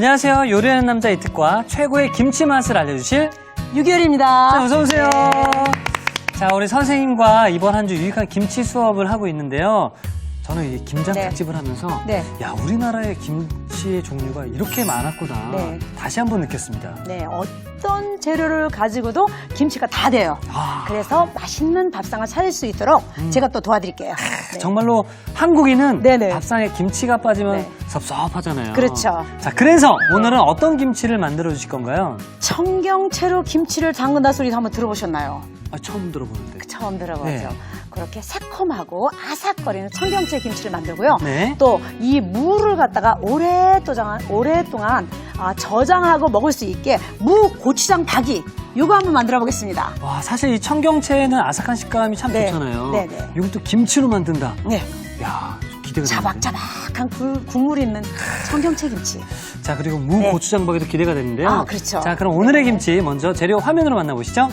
안녕하세요. 요리하는 남자 이특과 최고의 김치 맛을 알려주실 유결입니다. 자, 어서 오세요. 자, 우리 선생님과 이번 한 주 유익한 김치 수업을 하고 있는데요. 저는 이 김장 네. 특집을 하면서 네. 야 우리나라의 김치의 종류가 이렇게 많았구나 네. 다시 한번 느꼈습니다. 네, 어떤 재료를 가지고도 김치가 다 돼요. 아, 그래서 맛있는 밥상을 차릴 수 있도록 제가 또 도와드릴게요. 네. 정말로 한국인은 네네. 밥상에 김치가 빠지면 네. 섭섭하잖아요. 그렇죠. 자, 그래서 오늘은 어떤 김치를 만들어 주실 건가요? 청경채로 김치를 담근다 소리 한번 들어보셨나요? 아, 처음 들어보는데. 처음 들어보죠. 네. 그렇게 새콤하고 아삭거리는 청경채 김치를 만들고요. 네. 또 이 무를 갖다가 오랫동안 오랫동안 아, 저장하고 먹을 수 있게 무 고추장 박이 요거 한번 만들어 보겠습니다. 와, 사실 이 청경채는 아삭한 식감이 참 네. 좋잖아요. 네, 네. 이것도 김치로 만든다. 네. 야, 좀 기대가 되는데. 자박자박한 굴- 국물 있는 청경채 김치. 자, 그리고 무 네. 고추장 박이도 기대가 되는데요. 아, 그렇죠. 자, 그럼 오늘의 김치 먼저 재료 화면으로 만나보시죠.